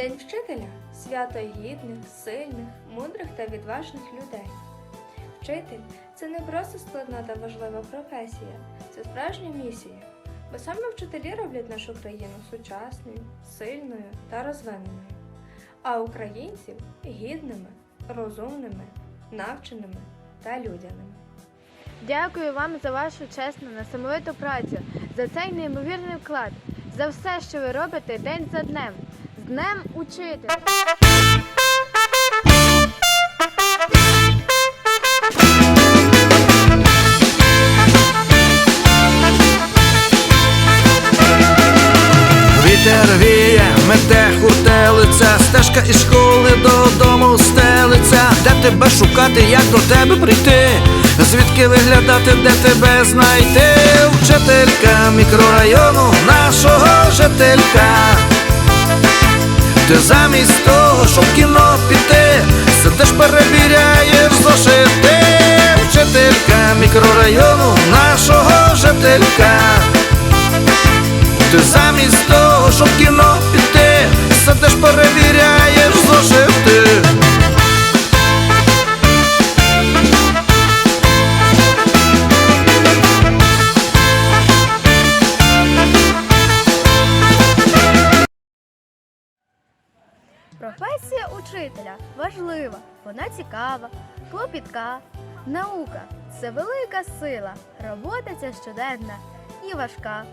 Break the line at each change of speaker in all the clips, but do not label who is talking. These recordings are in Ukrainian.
День вчителя свято гідних, сильних, мудрих та відважних людей. Вчитель це не просто складна та важлива професія, це справжня місія. Бо саме вчителі роблять нашу країну сучасною, сильною та розвиненою, а українців гідними, розумними, навченими та людяними.
Дякую вам за вашу чесну, несамовиту працю, за цей неймовірний вклад, за все, що ви робите день за днем. Днем Учителя!
Вітер віє, мете хуртелиця, стежка із школи додому стелиться, де тебе шукати, як до тебе прийти, звідки виглядати, де тебе знайти, вчителька мікрорайону, нашого жителька. Ти замість того, щоб в кіно піти, сидиш перевіряєш зошити, вчителька мікрорайону, нашого жителька. Ти замість того, щоб в кіно піти, сидиш перевіряєш
важлива, вона цікава, клопітка. Наука це велика сила, робота ця щоденна і важка.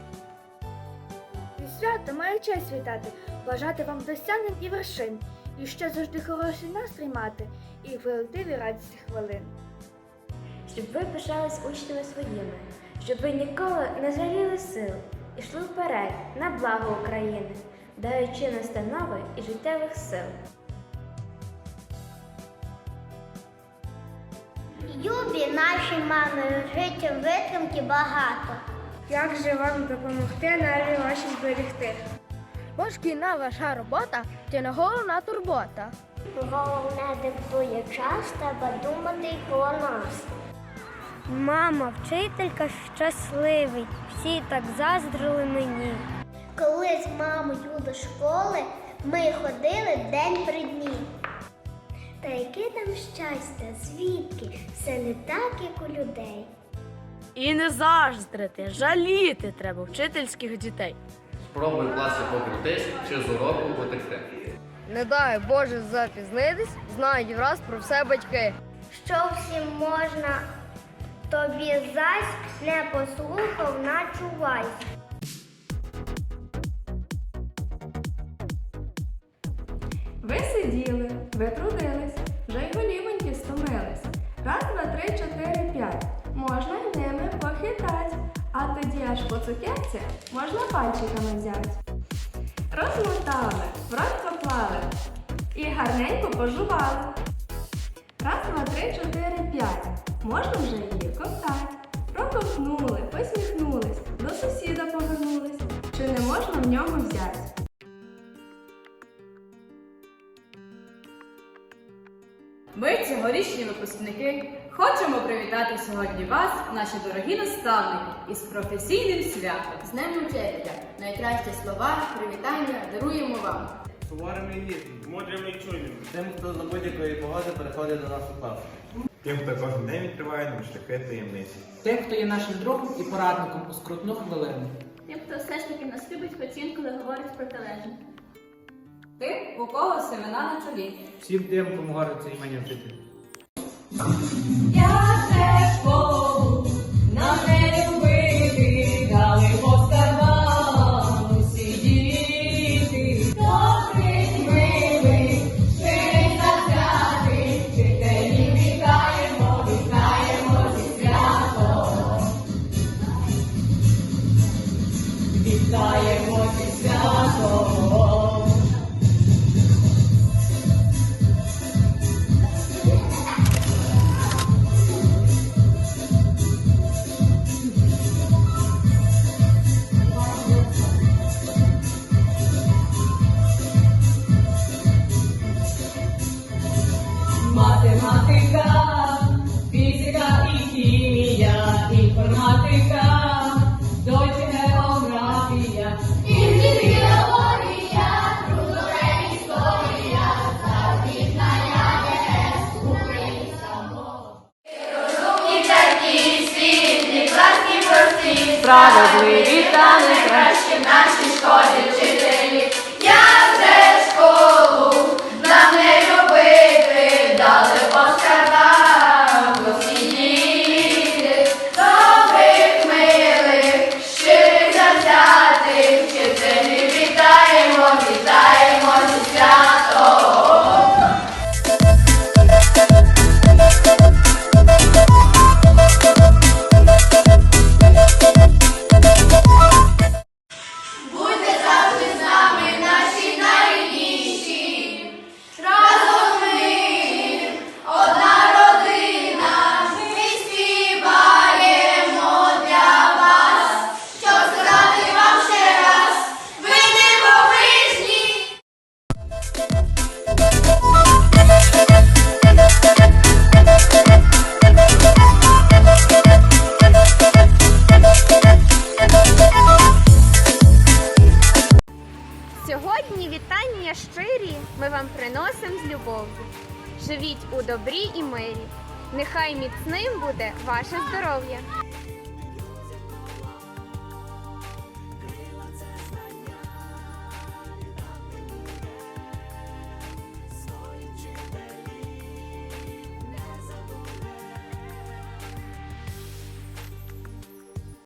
І свято має честь вітати, бажати вам досягнень і вершин, і ще завжди хороший настрій мати, і великдиві радісні хвилин.
щоб ви пишались учнями своїми, щоб ви ніколи не жаліли сил і йшли вперед на благо України, даючи настанови і життєвих сил.
Любі наші мами, життя витримки багато.
Як же вам допомогти наві ваші зберегти?
Бо шкільна ваша робота це не головна турбота.
Головне диктує час, треба думати й про нас.
Мама, вчителька щасливий, всі так заздрили мені.
Коли з мамою до школи ми ходили день при дні. Та яке там щастя, звідки? Все не так, як у людей.
І не заздрити, жаліти треба вчительських дітей.
Спробуй в класі покрутись чи з уроку потекти.
Не дай Боже запізнитись, знають враз про все батьки.
Що всім можна, тобі зась не послухав, начувайся.
Ви сиділи, ви трудились, Раз, два, три, чотири, п'ять. Можна ними похитать, а тоді аж по цукерці можна пальчиками взяти. Розмотали, в поклали і гарненько пожували. Раз, два, три, чотири, п'ять. Можна вже її ковтать. Проковтнули, посміхнулись, до сусіда повернулись. Чи не можна в нього взяти?
Ми, цьогорічні випускники, хочемо привітати сьогодні вас, наші дорогі наставники, із професійним святом.
З Днем Учителя! Найкращі слова, привітання даруємо вам.
Суворими і ніжними, мудрими і чуйними.
Тим, хто за будь-якої погоди переходить до нашого класу.
Тим, хто кожен день відкриває нам шляхи таємниці.
Тим, хто є нашим другом і порадником у скрутну хвилину.
Тим, хто все ж таки нас любить хоч інколи говорить про протилежне.
Тим, у кого семена на чолі.
Всім тим, кому гориться імені вчителя.
Інфігіологія,
Сьогодні вітання щирі ми вам приносимо з любов'ю. Живіть у добрі і мирі. Нехай міцним буде ваше здоров'я.